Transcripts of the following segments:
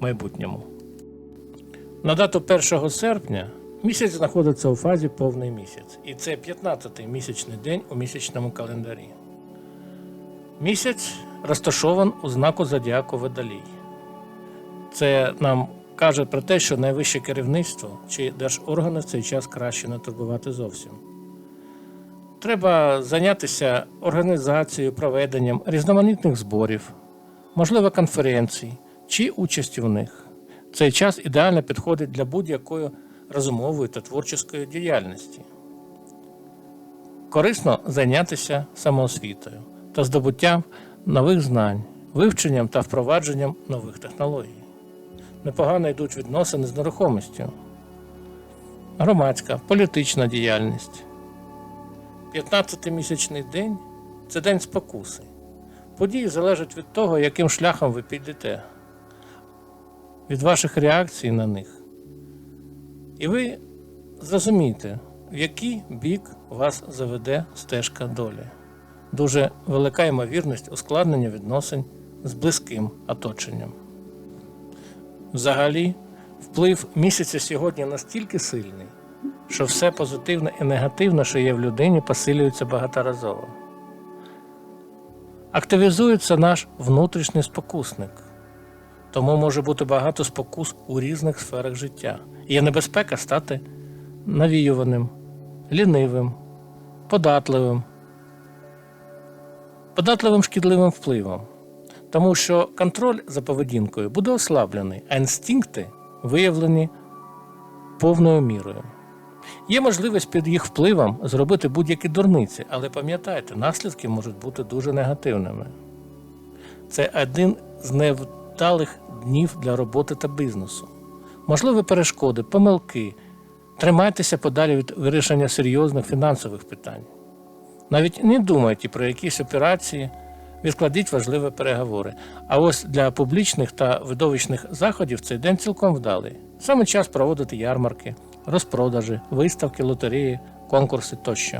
майбутньому. На дату 1 серпня місяць знаходиться у фазі повний місяць, і це 15-й місячний день у місячному календарі. Місяць розташован у знаку Зодіаку Водолій. Це нам каже про те, що найвище керівництво чи держоргани в цей час краще не турбувати зовсім. Треба зайнятися організацією, проведенням різноманітних зборів, можливо, конференцій чи участю в них. Цей час ідеально підходить для будь-якої розумової та творчої діяльності. Корисно зайнятися самоосвітою та здобуттям нових знань, вивченням та впровадженням нових технологій. Непогано йдуть відносини з нерухомістю, громадська, політична діяльність. 15-й місячний день це день спокуси. Події залежать від того, яким шляхом ви підете, від ваших реакцій на них. І ви зрозумієте, в який бік вас заведе стежка долі. Дуже велика ймовірність ускладнення відносин з близьким оточенням. Взагалі, вплив місяця сьогодні настільки сильний, що все позитивне і негативне, що є в людині, посилюється багаторазово. Активізується наш внутрішній спокусник, тому може бути багато спокус у різних сферах життя. Є небезпека стати навіюваним, лінивим, податливим, податливим шкідливим впливом, тому що контроль за поведінкою буде ослаблений, а інстинкти виявлені повною мірою. Є можливість під їх впливом зробити будь-які дурниці, але пам'ятайте, наслідки можуть бути дуже негативними. Це один з невдалих днів для роботи та бізнесу. Можливі перешкоди, помилки. Тримайтеся подалі від вирішення серйозних фінансових питань. Навіть не думайте про якісь операції, відкладіть важливі переговори. А ось для публічних та видовищних заходів цей день цілком вдалий. Саме час проводити ярмарки, розпродажі, виставки, лотереї, конкурси тощо.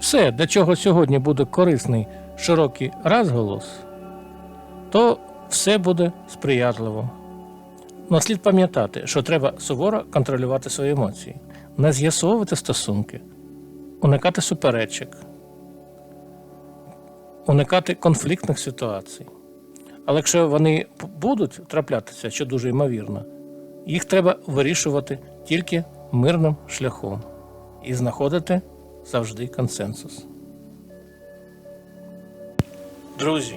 Все, для чого сьогодні буде корисний широкий розголос, то все буде сприятливо. Но слід пам'ятати, що треба суворо контролювати свої емоції, не з'ясовувати стосунки, уникати суперечок, уникати конфліктних ситуацій. Але якщо вони будуть траплятися, що дуже ймовірно, їх треба вирішувати тільки мирним шляхом і знаходити завжди консенсус. Друзі,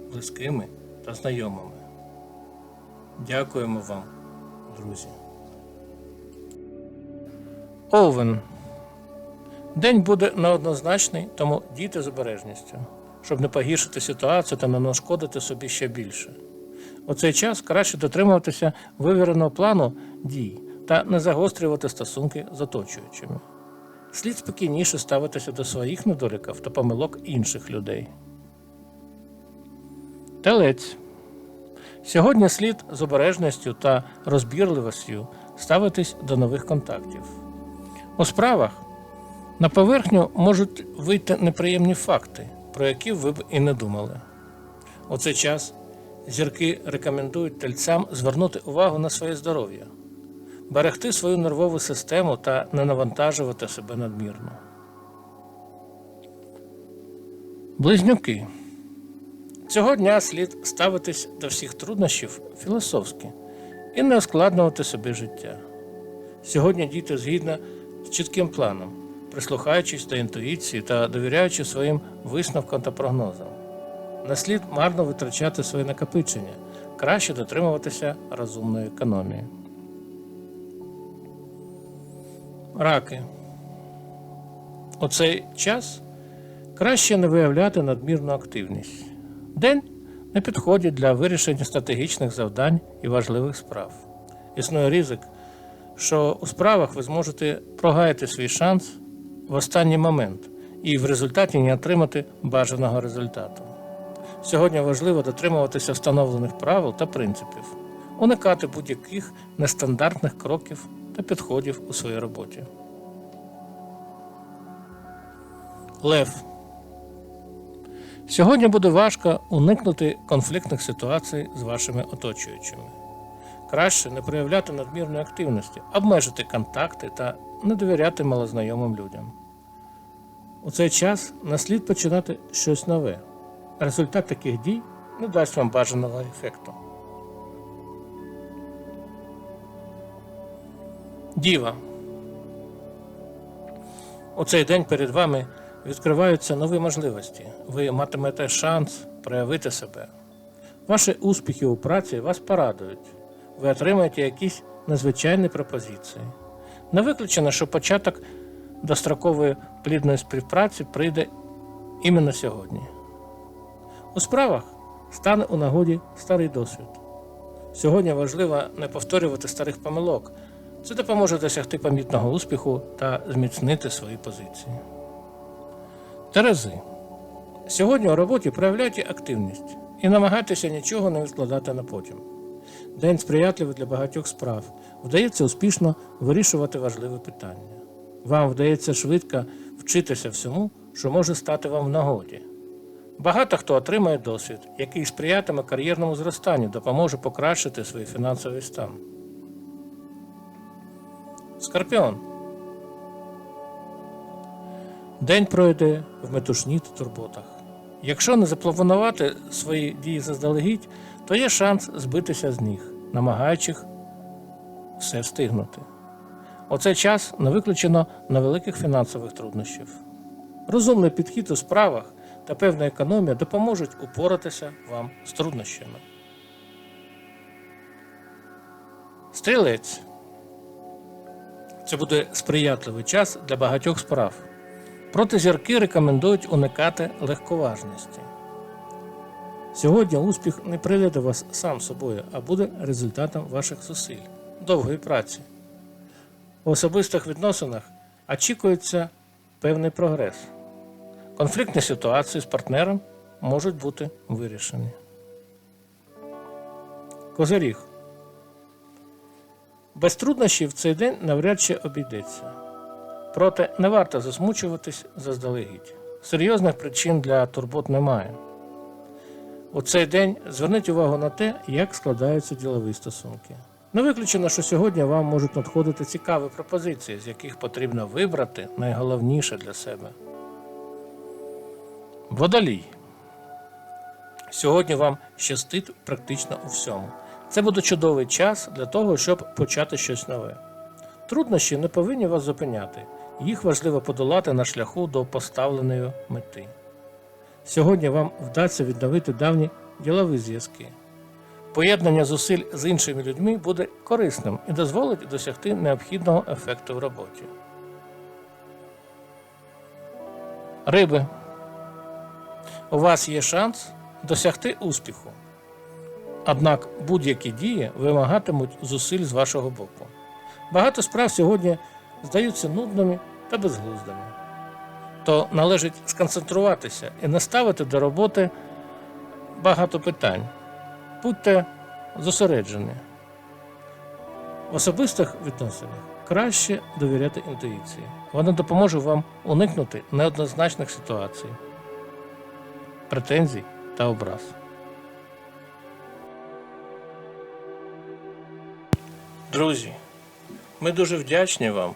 близькими та знайомими. Дякуємо вам, друзі. Овен. День буде неоднозначний, тому дійте з обережністю, щоб не погіршити ситуацію та не нашкодити собі ще більше. У цей час краще дотримуватися вивіреного плану дій та не загострювати стосунки з оточуючими. Слід спокійніше ставитися до своїх недоліків та помилок інших людей. Телець. Сьогодні слід з обережністю та розбірливістю ставитись до нових контактів. У справах на поверхню можуть вийти неприємні факти, про які ви б і не думали. У цей час зірки рекомендують тельцям звернути увагу на своє здоров'я, берегти свою нервову систему та не навантажувати себе надмірно. Близнюки. Цього дня слід ставитись до всіх труднощів філософськи і не ускладнювати собі життя. Сьогодні діти згідно з чітким планом, прислухаючись до інтуїції та довіряючи своїм висновкам та прогнозам. Не слід марно витрачати свої накопичення, краще дотримуватися розумної економії. Раки. У цей час краще не виявляти надмірну активність. День не підходить для вирішення стратегічних завдань і важливих справ. Існує ризик, що у справах ви зможете прогаяти свій шанс в останній момент і в результаті не отримати бажаного результату. Сьогодні важливо дотримуватися встановлених правил та принципів, уникати будь-яких нестандартних кроків та підходів у своїй роботі. Лев. Сьогодні буде важко уникнути конфліктних ситуацій з вашими оточуючими. Краще не проявляти надмірної активності, обмежити контакти та не довіряти малознайомим людям. У цей час не слід починати щось нове. Результат таких дій не дасть вам бажаного ефекту. Діва. У цей день перед вами відкриваються нові можливості. Ви матимете шанс проявити себе. Ваші успіхи у праці вас порадують. Ви отримаєте якісь незвичайні пропозиції. Не виключено, що початок дострокової плідної співпраці прийде іменно сьогодні. У справах стане у нагоді старий досвід. Сьогодні важливо не повторювати старих помилок. Це допоможе досягти помітного успіху та зміцнити свої позиції. Терези. Сьогодні у роботі проявляйте активність і намагайтеся нічого не відкладати на потім. День сприятливий для багатьох справ. Вдається успішно вирішувати важливі питання. Вам вдається швидко вчитися всьому, що може стати вам в нагоді. Багато хто отримає досвід, який сприятиме кар'єрному зростанню, допоможе покращити свій фінансовий стан. Скорпіон. День пройде в метушні та турботах. Якщо не запланувати свої дії заздалегідь, то є шанс збитися з ніг, намагаючись все встигнути. У цей час не виключено невеликих фінансових труднощів. Розумний підхід у справах та певна економія допоможуть упоратися вам з труднощами. Стрілець. Це буде сприятливий час для багатьох справ. Проте зірки рекомендують уникати легковажності. Сьогодні успіх не прийде до вас сам собою, а буде результатом ваших зусиль, довгої праці. У особистих відносинах очікується певний прогрес. Конфліктні ситуації з партнером можуть бути вирішені. Козиріг. Без труднощів цей день навряд чи обійдеться. Проте не варто засмучуватись заздалегідь. Серйозних причин для турбот немає. У цей день зверніть увагу на те, як складаються ділові стосунки. Не виключено, що сьогодні вам можуть надходити цікаві пропозиції, з яких потрібно вибрати найголовніше для себе. Водолій. Сьогодні вам щастить практично у всьому. Це буде чудовий час для того, щоб почати щось нове. Труднощі не повинні вас зупиняти, їх важливо подолати на шляху до поставленої мети. Сьогодні вам вдасться відновити давні ділові зв'язки. Поєднання зусиль з іншими людьми буде корисним і дозволить досягти необхідного ефекту в роботі. Риби. У вас є шанс досягти успіху. Однак будь-які дії вимагатимуть зусиль з вашого боку. Багато справ сьогодні здаються нудними та безглуздими. То належить сконцентруватися і не ставити до роботи багато питань. Будьте зосереджені. В особистих відносинах краще довіряти інтуїції. Вона допоможе вам уникнути неоднозначних ситуацій, претензій та образ. Друзі, ми дуже вдячні вам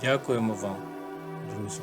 Дякуємо вам, друзі.